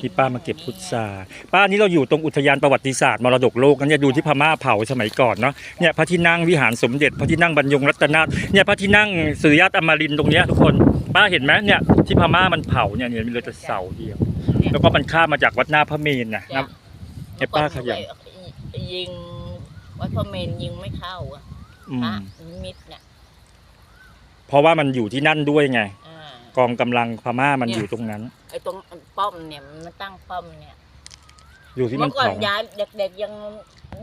ที่ป้ามาเก็บพุทราป้านี่เราอยู่ตรงอุทยานประวัติศาสตร์มรดกโลกกันเนี่ยดูที่พม่าเผาสมัยก่อนเนาะเนี่ยพระที่นั่งวิหารสมเด็จพระที่นั่งบรรยงรัตนาถเนี่ยพระที่นั่งสุริยะอมรินทร์ตรงเนี้ยทุกคนป้าเห็นไหมเนี่ยที่พม่ามันเผาเนี่ยเนี่ยมีเหลยแต่เสาเดียว แล้วก็มันข้ามมาจากวัดหน้าพระเมรุนะจ้ะนะให้ป้าขยันยิงวัดพระเมนยิงไม่เข้าอะอืพระมนิมิตเนี่ยเพราะว่ามันอยู่ที่นั่นด้วยไงอ่ากองกำลังพม่ามันอยู่ตรงนั้นไอ้ตรงป้อมเนี่ยมันตั้งป้อมเนี่ยอยู่ที่มัเมื่นอก่อนเผาย้ายเด็ก ๆ ยัง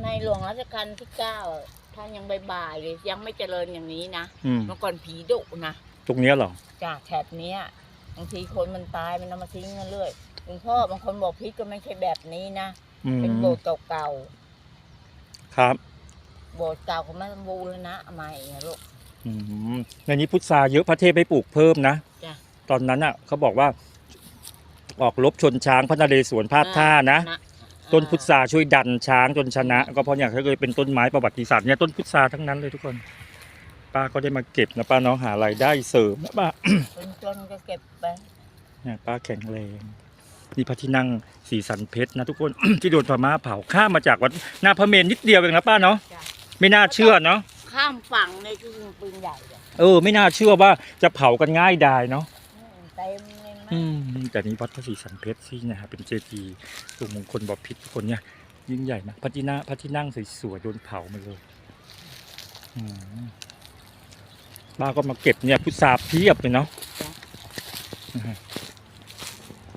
ในหลวงรัชกาลที่เก้าอะท่านยังบ่ายๆเลยยังไม่เจริญอย่างนี้นะอืมเมื่อก่อนผีดุนะตรงเนี้ยเหรอจากแถบเนี้ยบางทีคนมันตายมันเอามาทิ้งกันเรื่อยหลวงพ่อบางคนบอกพิษก็ไม่ใช่แบบนี้นะอืมเป็นโบสถ์เก่าครับ ๆโบสถ์เก่าเขาไม่บูรณะใหม่ไงลูก อืมในนี้พุทราเยอะพระเทพให้ปลูกเพิ่มนะ จ้ะ ตอนนั้นอะเขาบอกว่า ออกรบชนช้างพระนเรศวรพลาดท่านะ ต้นพุทราช่วยดันช้างจนชนะ ก็เพราะอย่างเขาเคยเป็นต้นไม้ประวัติศาสตร์เนี่ยต้นพุทราทั้งนั้นเลยทุกคนป้าก็ได้มาเก็บนะป้าเน้องหารายได้เสริมนะป้าคนจนก็เก็บไปเนี่ยป้าแข็งแรงนี่พระที่นั่งสีสันเพชรนะทุกคน ที่โดนพม่าเผาข้ามมาจากวัดหน้าพระเมรุนิดเดียวเองนะป้าเนาะจ้ะไม่น่าเชื่อเนาะข้ามฝั่งในที่ยิงปืนใหญ่อะเออ ไม่น่าเชื่อว่าจะเผากันง่ายดายเนาะเต็มเลยมั้ อืยมแต่นี้วัดพระศรีสันเพชรที่นะฮะเป็นเจดีย์ตรงมงคลบพิตรทุกคนเนี่ยยิ่งใหญ่มากพระที่นั่งพระที่นั่งสวยๆโดนเผาหมาเลยอืมป้าก็มาเก็บเนี่ยพุทราเพียบเลยเนาะนะฮะ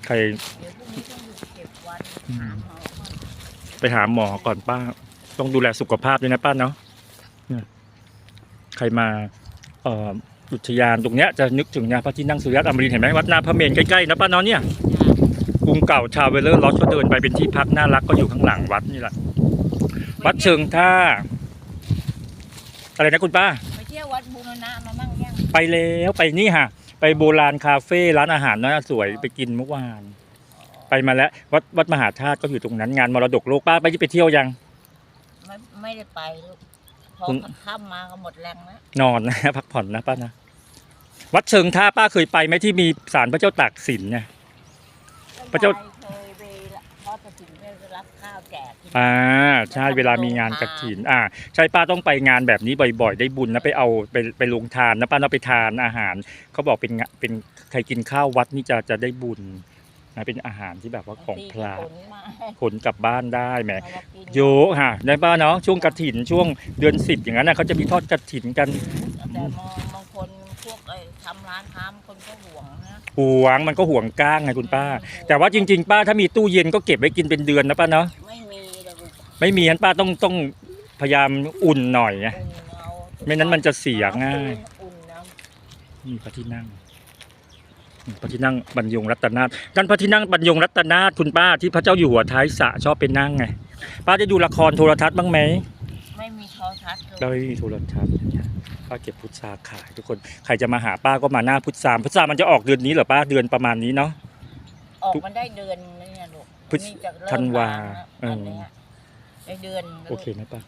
ใครเดี๋ยวพรุ่งนี้ต้องหยุดเก็บวันอืมหาหมอก่อนไปหาหมอก่อนป้า ต้องดูแลสุขภาพด้วยนะป้าเนาะเนี่ยใครมา เอ่อ อุทยานตรงเนี้ยจะนึกถึงเนี่ยพระที่นั่งสุริยะอมรินทร์เห็นไหมวัดหน้าพระเมรุใกล้ๆนะป้าเนาะเนี่ยจ้ะกรุงเก่าชาวเวลเลอร์ลอสก็เดินไปเป็นที่พักน่ารักก็อยู่ข้างหลังวัดนี่แหละวัดเชิงท่าอะไรนะคุณป้าไปเที่ยววัดบูรณะมามั่งยังไปแล้วไปนี่ฮะไปโบราณคาเฟ่ร้านอาหารน่าสวยไปกินเมื่อวาน ไปมาแล้ววัดวัดมหาธาตุก็อยู่ตรงนั้นงานมรดกโลกป้าไปไปเที่ยวยังไม่ไม่ได้ไปลูก พอคุณข้ามมาก็หมดแรงแล้วนอนนะพักผ่อนนะป้านะวัดเชิงท่าป้าเคยไปไหมที่มีศาลพระเจ้าตากสินเนี่ยพระเจ้าเคยไปทอดกระถิ่นไปรับข้าวแจกที่อ่าใช่เวลามีงานกระถินอ่า ใช่ป้าต้องไปงานแบบนี้บ่อย ๆ ได้บุญนะไปเอาไปไปลงทานนะป้าเอาไปทานอาหารเขาบอกเป็นงะเป็นใครกินข้าววัดนี่จะจะได้บุญ นะเป็นอาหารที่แบบว่าของพระบางทีก็ขนมาให้ขนกลับบ้านได้แหมเอามากินโยฮะได้ป้าเนาะช่วงกระถินช่วงเดือนสิบอย่างนั้นนะเขาจะมีทอดกระถินกันแต่มองบางคนพวกไอ้ทำร้านค้าบางคนก็ห่วงนะห่วงมันก็ห่วงก้างไงคุณป้า แต่ว่าจริง ๆ ป้าถ้ามีตู้เย็นก็เก็บไว้กินเป็นเดือนนะป้าเนาะไม่มีเลยลูกไม่มีงั้นป้าต้องต้องพยายามอุ่นหน่อยไงอุ่นเอาไม่นั้นมันจะเสียง่ายอุ่นเอานี่พระที่นั่งนี่ พระที่นั่งบรรยงรัตนาถด้านพระที่นั่งบรรยงรัตนาถคุณป้าที่พระเจ้าอยู่หัวท้ายสระชอบไปนั่งไง ป้าได้ดูละครโทรทัศน์บ้างไหมไม่มีโทรทัศน์เราเลยไม่มีโทรทัศน์เนี่ยป้าเก็บพุทราขายทุกคนใครจะมาหาป้าก็มาหน้าพุทราพุทรามันจะออกเดือนนี้เหรอป้าเดือนประมาณนี้เนาะออกมาได้เดือนนึงเนี่ยลูกพฤศนี่จะเริ่มธันวาล้งแล้วเอออัอันเนี้ยได้เดือนโอเคไหมป้า